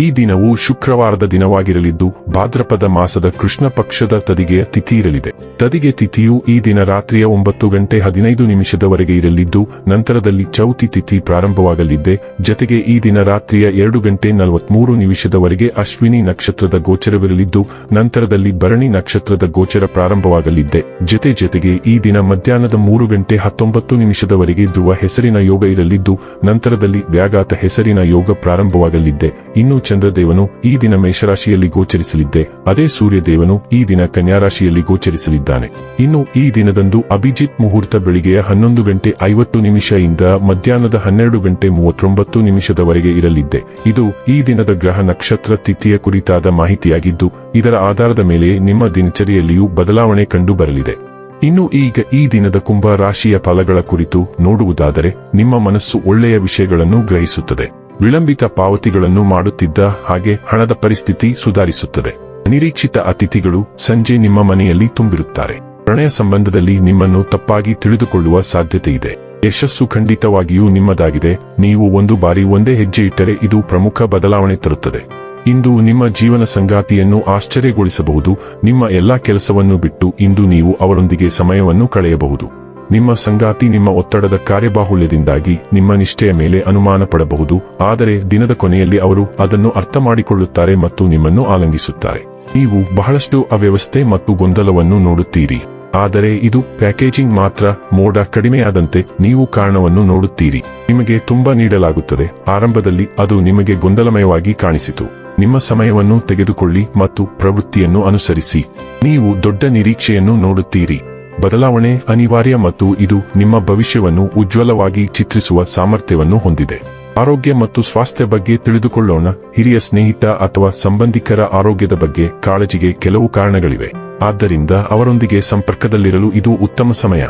ಈ ದಿನವು ಶುಕ್ರವಾರದ ದಿನವಾಗಿರಲಿದ್ದು, ಭಾದ್ರಪದ ಮಾಸದ ಕೃಷ್ಣ ಪಕ್ಷದ ತದಿಗೆಯ ತಿಥಿ ಇರಲಿದೆ. ತದಿಗೆ ತಿಥಿಯು ಈ ದಿನ ರಾತ್ರಿಯ ಒಂಬತ್ತು ಗಂಟೆ ಹದಿನೈದು ನಿಮಿಷದವರೆಗೆ ಇರಲಿದ್ದು, ನಂತರದಲ್ಲಿ ಚೌತಿ ತಿಥಿ ಪ್ರಾರಂಭವಾಗಲಿದ್ದೆ. ಜತೆಗೆ ಈ ದಿನ ರಾತ್ರಿಯ ಎರಡು ಗಂಟೆ ನಲವತ್ಮೂರು ನಿಮಿಷದವರೆಗೆ ಅಶ್ವಿನಿ ನಕ್ಷತ್ರದ ಗೋಚರವಿರಲಿದ್ದು, ನಂತರದಲ್ಲಿ ಭರಣಿ ನಕ್ಷತ್ರದ ಗೋಚರ ಪ್ರಾರಂಭವಾಗಲಿದ್ದೆ. ಜತೆ ಜತೆಗೆ ಈ ದಿನ ಮಧ್ಯಾಹ್ನದ ಮೂರು ಗಂಟೆ ಹತ್ತೊಂಬತ್ತು ನಿಮಿಷದವರೆಗೆ ಧ್ರುವ ಹೆಸರಿನ ಯೋಗ ಇರಲಿದ್ದು, ನಂತರದಲ್ಲಿ ವ್ಯಾಘಾತ ಹೆಸರಿನ ಯೋಗ ಪ್ರಾರಂಭವಾಗಲಿದ್ದೆ. ಇನ್ನು ಚಂದ್ರದೇವನು ಈ ದಿನ ಮೇಷರಾಶಿಯಲ್ಲಿ ಗೋಚರಿಸಲಿದ್ದೆ. ಅದೇ ಸೂರ್ಯದೇವನು ಈ ದಿನ ಕನ್ಯಾರಾಶಿಯಲ್ಲಿ ಗೋಚರಿಸಲಿದ್ದಾನೆ. ಇನ್ನು ಈ ದಿನದಂದು ಅಭಿಜಿತ್ ಮುಹೂರ್ತ ಬೆಳಿಗ್ಗೆಯ ಹನ್ನೊಂದು ಗಂಟೆ ಐವತ್ತು ನಿಮಿಷದಿಂದ ಮಧ್ಯಾಹ್ನದ ಹನ್ನೆರಡು ಗಂಟೆ ಮೂವತ್ತೊಂಬತ್ತು ನಿಮಿಷದವರೆಗೆ ಇರಲಿದ್ದೆ. ಇದು ಈ ದಿನದ ಗ್ರಹ ನಕ್ಷತ್ರ ತಿಥಿಯ ಕುರಿತಾದ ಮಾಹಿತಿಯಾಗಿದ್ದು, ಇದರ ಆಧಾರದ ಮೇಲೆ ನಿಮ್ಮ ದಿನಚರಿಯಲ್ಲಿಯೂ ಬದಲಾವಣೆ ಕಂಡು ಬರಲಿದೆ ಇನ್ನು ಈಗ ಈ ದಿನದ ಕುಂಭ ರಾಶಿಯ ಫಲಗಳ ಕುರಿತು ನೋಡುವುದಾದರೆ, ನಿಮ್ಮ ಮನಸ್ಸು ಒಳ್ಳೆಯ ವಿಷಯಗಳನ್ನು ಗ್ರಹಿಸುತ್ತದೆ. ವಿಳಂಬಿತ ಪಾವತಿಗಳನ್ನು ಮಾಡುತ್ತಿದ್ದ ಹಾಗೆ ಹಣದ ಪರಿಸ್ಥಿತಿ ಸುಧಾರಿಸುತ್ತದೆ. ನಿರೀಕ್ಷಿತ ಅತಿಥಿಗಳು ಸಂಜೆ ನಿಮ್ಮ ಮನೆಯಲ್ಲಿ ತುಂಬಿರುತ್ತಾರೆ. ಪ್ರಣಯ ಸಂಬಂಧದಲ್ಲಿ ನಿಮ್ಮನ್ನು ತಪ್ಪಾಗಿ ತಿಳಿದುಕೊಳ್ಳುವ ಸಾಧ್ಯತೆ ಇದೆ. ಯಶಸ್ಸು ಖಂಡಿತವಾಗಿಯೂ ನಿಮ್ಮದಾಗಿದೆ. ನೀವು ಒಂದು ಬಾರಿ ಒಂದೇ ಹೆಜ್ಜೆ ಇಟ್ಟರೆ ಇದು ಪ್ರಮುಖ ಬದಲಾವಣೆ ತರುತ್ತದೆ. ಇಂದು ನಿಮ್ಮ ಜೀವನ ಸಂಗಾತಿಯನ್ನು ಆಶ್ಚರ್ಯಗೊಳಿಸಬಹುದು. ನಿಮ್ಮ ಎಲ್ಲಾ ಕೆಲಸವನ್ನು ಬಿಟ್ಟು ಇಂದು ನೀವು ಅವರೊಂದಿಗೆ ಸಮಯವನ್ನು ಕಳೆಯಬಹುದು. ನಿಮ್ಮ ಸಂಗಾತಿ ನಿಮ್ಮ ಒತ್ತಡದ ಕಾರ್ಯಬಾಹುಳ್ಯದಿಂದಾಗಿ ನಿಮ್ಮ ನಿಷ್ಠೆಯ ಮೇಲೆ ಅನುಮಾನ ಪಡಬಹುದು, ಆದರೆ ದಿನದ ಕೊನೆಯಲ್ಲಿ ಅವರು ಅದನ್ನು ಅರ್ಥ ಮಾಡಿಕೊಳ್ಳುತ್ತಾರೆ ಮತ್ತು ನಿಮ್ಮನ್ನು ಆಲಂಗಿಸುತ್ತಾರೆ. ನೀವು ಬಹಳಷ್ಟು ಅವ್ಯವಸ್ಥೆ ಮತ್ತು ಗೊಂದಲವನ್ನು ನೋಡುತ್ತೀರಿ, ಆದರೆ ಇದು ಪ್ಯಾಕೇಜಿಂಗ್ ಮಾತ್ರ, ಮೋಡ ಕಡಿಮೆಯಾದಂತೆ ನೀವು ಕಾರಣವನ್ನು ನೋಡುತ್ತೀರಿ. ನಿಮಗೆ ತುಂಬಾ ನೀಡಲಾಗುತ್ತದೆ, ಆರಂಭದಲ್ಲಿ ಅದು ನಿಮಗೆ ಗೊಂದಲಮಯವಾಗಿ ಕಾಣಿಸಿತು. ನಿಮ್ಮ ಸಮಯವನ್ನು ತೆಗೆದುಕೊಳ್ಳಿ ಮತ್ತು ಪ್ರವೃತ್ತಿಯನ್ನು ಅನುಸರಿಸಿ. ನೀವು ದೊಡ್ಡ ನಿರೀಕ್ಷೆಯನ್ನು ನೋಡುತ್ತೀರಿ. ಬದಲಾವಣೆ ಅನಿವಾರ್ಯ ಮತ್ತು ಇದು ನಿಮ್ಮ ಭವಿಷ್ಯವನ್ನು ಉಜ್ವಲವಾಗಿ ಚಿತ್ರಿಸುವ ಸಾಮರ್ಥ್ಯವನ್ನು ಹೊಂದಿದೆ. ಆರೋಗ್ಯ ಮತ್ತು ಸ್ವಾಸ್ಥ್ಯ ಬಗ್ಗೆ ತಿಳಿದುಕೊಳ್ಳೋಣ. ಹಿರಿಯ ಸ್ನೇಹಿತ ಅಥವಾ ಸಂಬಂಧಿಕರ ಆರೋಗ್ಯದ ಬಗ್ಗೆ ಕಾಳಜಿಗೆ ಕೆಲವು ಕಾರಣಗಳಿವೆ. ಆದ್ದರಿಂದ ಅವರೊಂದಿಗೆ ಸಂಪರ್ಕದಲ್ಲಿರಲು ಇದು ಉತ್ತಮ ಸಮಯ.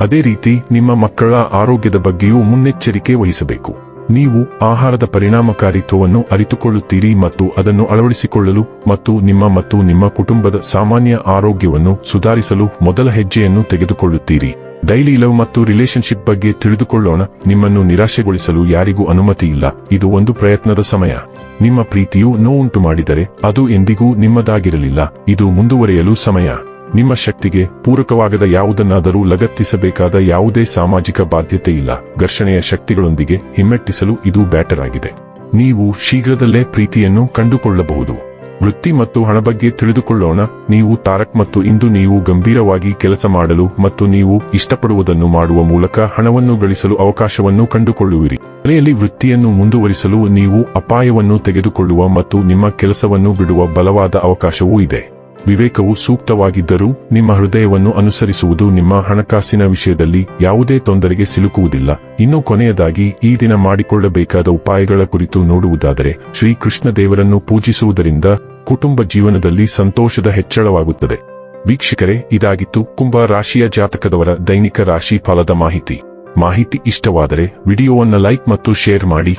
ಅದೇ ರೀತಿ ನಿಮ್ಮ ಮಕ್ಕಳ ಆರೋಗ್ಯದ ಬಗ್ಗೆಯೂ ಮುನ್ನೆಚ್ಚರಿಕೆ ವಹಿಸಬೇಕು. ನೀವು ಆಹಾರದ ಪರಿಣಾಮಕಾರಿತ್ವವನ್ನು ಅರಿತುಕೊಳ್ಳುತ್ತೀರಿ ಮತ್ತು ಅದನ್ನು ಅಳವಡಿಸಿಕೊಳ್ಳಲು ಮತ್ತು ನಿಮ್ಮ ಮತ್ತು ನಿಮ್ಮ ಕುಟುಂಬದ ಸಾಮಾನ್ಯ ಆರೋಗ್ಯವನ್ನು ಸುಧಾರಿಸಲು ಮೊದಲ ಹೆಜ್ಜೆಯನ್ನು ತೆಗೆದುಕೊಳ್ಳುತ್ತೀರಿ. ಡೈಲಿ ಲವ್ ಮತ್ತು ರಿಲೇಶನ್ಶಿಪ್ ಬಗ್ಗೆ ತಿಳಿದುಕೊಳ್ಳೋಣ. ನಿಮ್ಮನ್ನು ನಿರಾಶೆಗೊಳಿಸಲು ಯಾರಿಗೂ ಅನುಮತಿ ಇಲ್ಲ. ಇದು ಒಂದು ಪ್ರಯತ್ನದ ಸಮಯ. ನಿಮ್ಮ ಪ್ರೀತಿಯು ನೋವುಂಟು ಮಾಡಿದರೆ ಅದು ಎಂದಿಗೂ ನಿಮ್ಮದಾಗಿರಲಿಲ್ಲ. ಇದು ಮುಂದುವರೆಯಲು ಸಮಯ. ನಿಮ್ಮ ಶಕ್ತಿಗೆ ಪೂರಕವಾಗದ ಯಾವುದನ್ನಾದರೂ ಲಗತ್ತಿಸಬೇಕಾದ ಯಾವುದೇ ಸಾಮಾಜಿಕ ಬಾಧ್ಯತೆ ಇಲ್ಲ. ಘರ್ಷಣೆಯ ಶಕ್ತಿಗಳೊಂದಿಗೆ ಹಿಮ್ಮೆಟ್ಟಿಸಲು ಇದು ಬ್ಯಾಟರ್ ಆಗಿದೆ. ನೀವು ಶೀಘ್ರದಲ್ಲೇ ಪ್ರೀತಿಯನ್ನು ಕಂಡುಕೊಳ್ಳಬಹುದು. ವೃತ್ತಿ ಮತ್ತು ಹಣ ಬಗ್ಗೆ ತಿಳಿದುಕೊಳ್ಳೋಣ. ನೀವು ತಾರಕ್ ಮತ್ತು ಇಂದು ನೀವು ಗಂಭೀರವಾಗಿ ಕೆಲಸ ಮಾಡಲು ಮತ್ತು ನೀವು ಇಷ್ಟಪಡುವುದನ್ನು ಮಾಡುವ ಮೂಲಕ ಹಣವನ್ನು ಗಳಿಸಲು ಅವಕಾಶವನ್ನು ಕಂಡುಕೊಳ್ಳುವಿರಿ. ಕಲೆಯಲ್ಲಿ ವೃತ್ತಿಯನ್ನು ಮುಂದುವರಿಸಲು ನೀವು ಅಪಾಯವನ್ನು ತೆಗೆದುಕೊಳ್ಳುವ ಮತ್ತು ನಿಮ್ಮ ಕೆಲಸವನ್ನು ಬಿಡುವ ಬಲವಾದ ಅವಕಾಶವೂ ಇದೆ. ವಿವೇಕವು ಸೂಕ್ತವಾಗಿದ್ದರೂ ನಿಮ್ಮ ಹೃದಯವನ್ನು ಅನುಸರಿಸುವುದು ನಿಮ್ಮ ಹಣಕಾಸಿನ ವಿಷಯದಲ್ಲಿ ಯಾವುದೇ ತೊಂದರೆಗೆ ಸಿಲುಕುವುದಿಲ್ಲ. ಇನ್ನು ಕೊನೆಯದಾಗಿ, ಈ ದಿನ ಮಾಡಿಕೊಳ್ಳಬೇಕಾದ ಉಪಾಯಗಳ ಕುರಿತು ನೋಡುವುದಾದರೆ, ಶ್ರೀಕೃಷ್ಣ ದೇವರನ್ನು ಪೂಜಿಸುವುದರಿಂದ ಕುಟುಂಬ ಜೀವನದಲ್ಲಿ ಸಂತೋಷದ ಹೆಚ್ಚಳವಾಗುತ್ತದೆ. ವೀಕ್ಷಕರೇ, ಇದಾಗಿತ್ತು ಕುಂಭ ರಾಶಿಯ ಜಾತಕದವರ ದೈನಿಕ ರಾಶಿ ಫಲದ ಮಾಹಿತಿ. ಮಾಹಿತಿ ಇಷ್ಟವಾದರೆ, ವಿಡಿಯೋವನ್ನು ಲೈಕ್ ಮತ್ತು ಶೇರ್ ಮಾಡಿ.